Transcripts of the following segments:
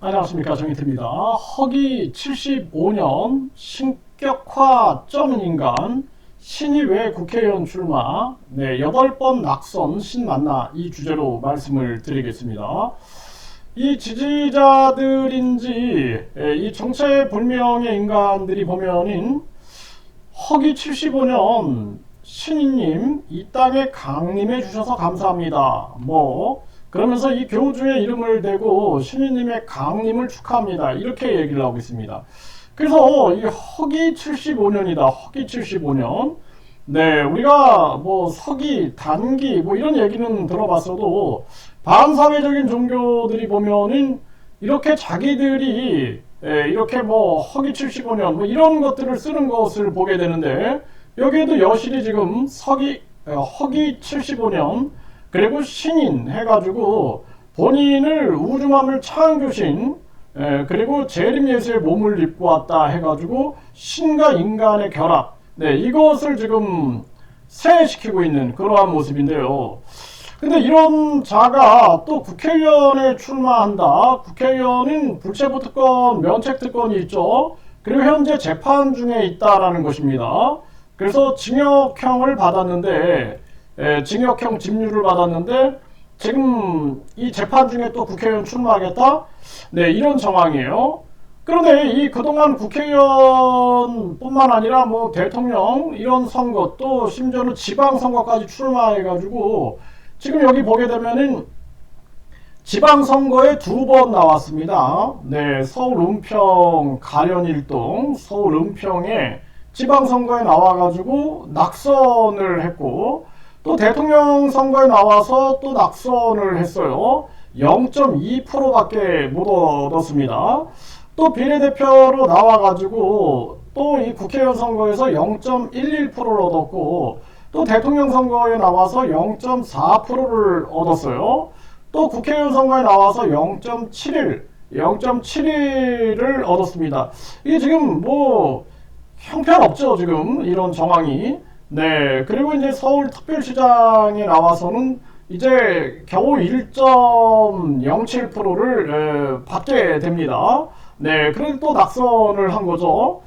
안녕하십니까 정희태입니다. 허기 75년 신격화 점은 인간 신이 왜 국회의원 출마 네 여덟 번 낙선 신 만나 이 주제로 말씀을 드리겠습니다. 이 지지자들인지 에, 이 정체 불명의 인간들이 보면은 허기 75년 신인님 이 땅에 강림해 주셔서 감사합니다. 뭐 그러면서 이 교주의 이름을 대고 신인님의 강림을 축하합니다. 이렇게 얘기를 하고 있습니다. 그래서 이 허기 75년이다. 허기 75년. 네, 우리가 뭐 서기, 단기 뭐 이런 얘기는 들어봤어도 반사회적인 종교들이 보면은 이렇게 자기들이 예, 이렇게 뭐 허기 75년 뭐 이런 것들을 쓰는 것을 보게 되는데 여기에도 여실히 지금 서기 어, 허기 75년 그리고 신인 해가지고 본인을 우주맘을 창조신 에, 그리고 재림예수의 몸을 입고 왔다 해가지고 신과 인간의 결합 네 이것을 지금 세해시키고 있는 그러한 모습인데요. 근데 이런 자가 또 국회의원에 출마한다. 국회의원은 불체포 특권, 면책 특권이 있죠. 그리고 현재 재판 중에 있다라는 것입니다. 그래서 징역형을 받았는데 에, 징역형 집유를 받았는데 지금 이 재판 중에 또 국회의원 출마하겠다? 네, 이런 정황이에요. 그런데 이 그동안 국회의원뿐만 아니라 뭐 대통령 이런 선거 또 심지어는 지방선거까지 출마해가지고 지금 여기 보게 되면은 지방선거에 두 번 나왔습니다. 네, 서울 은평 가련일동 서울 은평에 지방선거에 나와가지고 낙선을 했고 또 대통령 선거에 나와서 또 낙선을 했어요. 0.2%밖에 못 얻었습니다. 또 비례대표로 나와가지고 또 이 국회의원 선거에서 0.11%를 얻었고 또 대통령 선거에 나와서 0.4%를 얻었어요. 또 국회의원 선거에 나와서 0.71, 0.71을 얻었습니다. 이게 지금 뭐 형편없죠, 지금 이런 정황이. 네, 그리고 이제 서울 특별시장에 나와서는 이제 겨우 1.07%를 받게 됩니다. 네, 그래도 또 낙선을 한 거죠.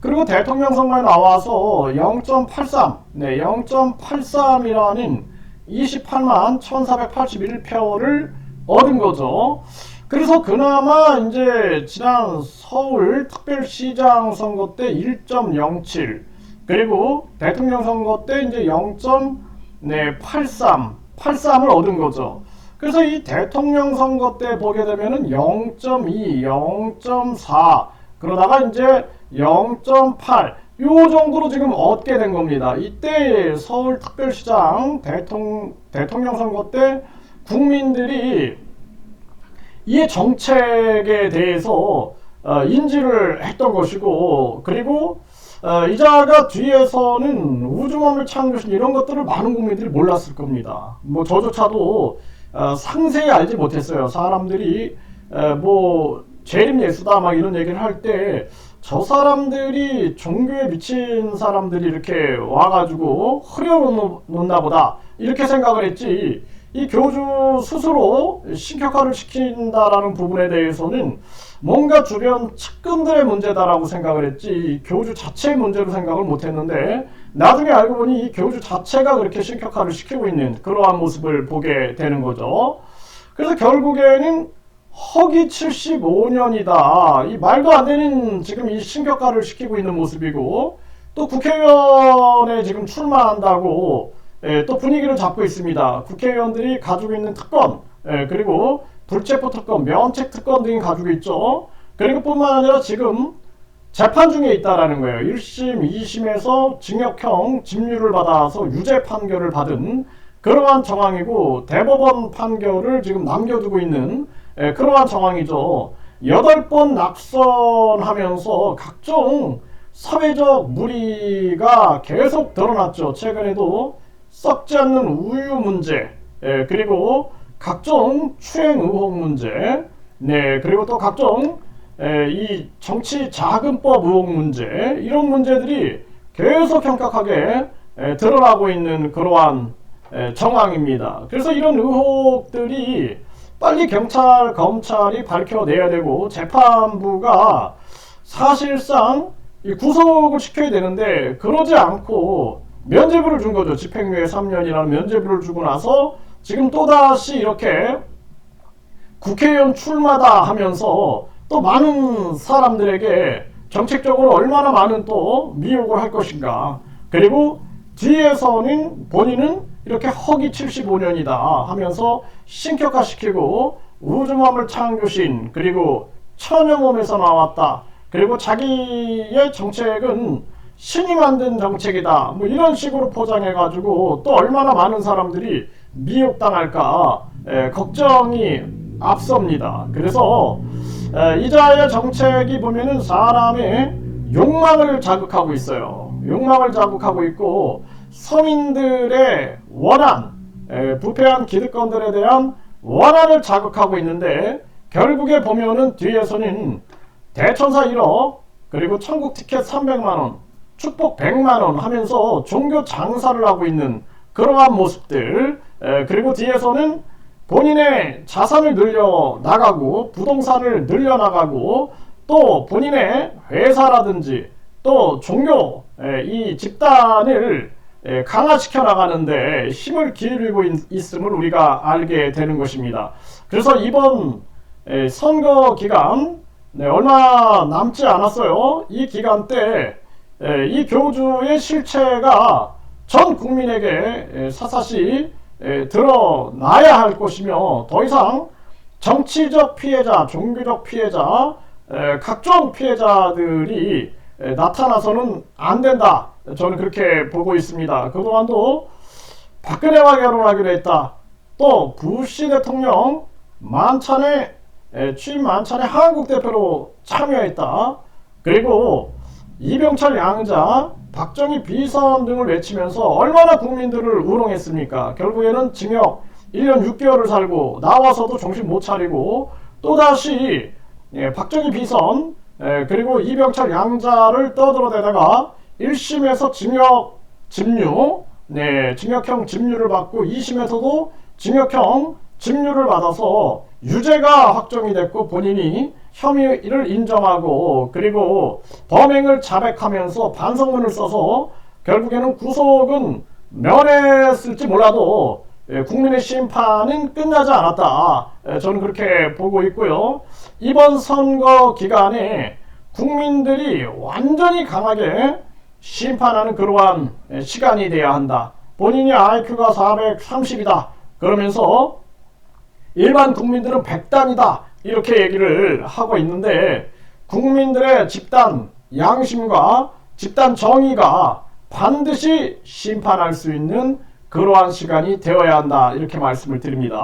그리고 대통령 선거에 나와서 0.83, 네, 0.83이라는 28만 1481표를 얻은 거죠. 그래서 그나마 이제 지난 서울 특별시장 선거 때 1.07, 그리고 대통령 선거 때 이제 0.83, 83을 얻은 거죠. 그래서 이 대통령 선거 때 보게 되면은 0.2, 0.4 그러다가 이제 0.8 요 정도로 지금 얻게 된 겁니다. 이때 서울 특별시장 대통령, 대통령 선거 때 국민들이 이 정책에 대해서 어, 인지를 했던 것이고 그리고 어, 이자가 뒤에서는 우주몸을 창조신 이런 것들을 많은 국민들이 몰랐을 겁니다. 뭐 저조차도 어, 상세히 알지 못했어요. 사람들이 에, 뭐 재림 예수다 막 이런 얘기를 할 때 저 사람들이 종교에 미친 사람들이 이렇게 와가지고 흐려놓나 보다 이렇게 생각을 했지 이 교주 스스로 신격화를 시킨다라는 부분에 대해서는 뭔가 주변 측근들의 문제다라고 생각을 했지 교주 자체의 문제로 생각을 못했는데 나중에 알고 보니 이 교주 자체가 그렇게 신격화를 시키고 있는 그러한 모습을 보게 되는 거죠. 그래서 결국에는 허기 75년이다. 이 말도 안 되는 지금 이 신격화를 시키고 있는 모습이고 또 국회의원에 지금 출마한다고 예, 또 분위기를 잡고 있습니다. 국회의원들이 가지고 있는 특권 예, 그리고 불체포 특권, 면책 특권 등이 가지고 있죠. 그리고 뿐만 아니라 지금 재판 중에 있다라는 거예요. 1심, 2심에서 징역형 집유를 받아서 유죄 판결을 받은 그러한 정황이고 대법원 판결을 지금 남겨두고 있는 예, 그러한 정황이죠. 여덟 번 낙선하면서 각종 사회적 무리가 계속 드러났죠. 최근에도 썩지 않는 우유 문제, 예, 그리고 각종 추행 의혹 문제, 네, 그리고 또 각종 에, 이 정치 자금법 의혹 문제 이런 문제들이 계속 현격하게 에, 드러나고 있는 그러한 에, 정황입니다. 그래서 이런 의혹들이 빨리 경찰, 검찰이 밝혀내야 되고 재판부가 사실상 이 구속을 시켜야 되는데 그러지 않고 면죄부를 준 거죠. 집행유예 3년이라는 면죄부를 주고 나서 지금 또다시 이렇게 국회의원 출마다 하면서 또 많은 사람들에게 정책적으로 얼마나 많은 또 미혹을 할 것인가. 그리고 뒤에서는 본인은 이렇게 허기 75년이다 하면서 신격화시키고 우주맘을 창조신 그리고 천여몸에서 나왔다. 그리고 자기의 정책은 신이 만든 정책이다. 뭐 이런 식으로 포장해가지고 또 얼마나 많은 사람들이 미혹당할까 에, 걱정이 앞섭니다. 그래서 에, 이자의 정책이 보면은 사람의 욕망을 자극하고 있어요. 욕망을 자극하고 있고 서민들의 원한, 에, 부패한 기득권들에 대한 원한을 자극하고 있는데 결국에 보면은 뒤에서는 대천사 1억 그리고 천국 티켓 300만 원, 축복 100만 원 하면서 종교 장사를 하고 있는 그러한 모습들 에, 그리고 뒤에서는 본인의 자산을 늘려 나가고 부동산을 늘려 나가고 또 본인의 회사라든지 또 종교 에, 이 집단을 에, 강화시켜 나가는데 힘을 기울이고 있, 있음을 우리가 알게 되는 것입니다. 그래서 이번 에, 선거 기간 네, 얼마 남지 않았어요. 이 기간 때 이 교주의 실체가 전 국민에게 에, 사사시 에, 드러나야 할 것이며 더 이상 정치적 피해자, 종교적 피해자, 에, 각종 피해자들이 에, 나타나서는 안 된다. 저는 그렇게 보고 있습니다. 그동안도 박근혜와 결혼하기로 했다. 또 부시 대통령 만찬에 에, 취임 만찬에 한국 대표로 참여했다. 그리고 이병철 양자, 박정희 비선 등을 외치면서 얼마나 국민들을 우롱했습니까? 결국에는 징역 1년 6개월을 살고 나와서도 정신 못 차리고 또다시 예, 박정희 비선 예, 그리고 이병철 양자를 떠들어대다가 1심에서 징역 집유 네, 징역형 집유를 받고 2심에서도 징역형 집유를 받아서 유죄가 확정이 됐고 본인이 혐의를 인정하고 그리고 범행을 자백하면서 반성문을 써서 결국에는 구속은 면했을지 몰라도 예, 국민의 심판은 끝나지 않았다. 예, 저는 그렇게 보고 있고요. 이번 선거 기간에 국민들이 완전히 강하게 심판하는 그러한 예, 시간이 돼야 한다. 본인이 IQ가 430이다. 그러면서 일반 국민들은 100단이다. 이렇게 얘기를 하고 있는데 국민들의 집단 양심과 집단 정의가 반드시 심판할 수 있는 그러한 시간이 되어야 한다. 이렇게 말씀을 드립니다.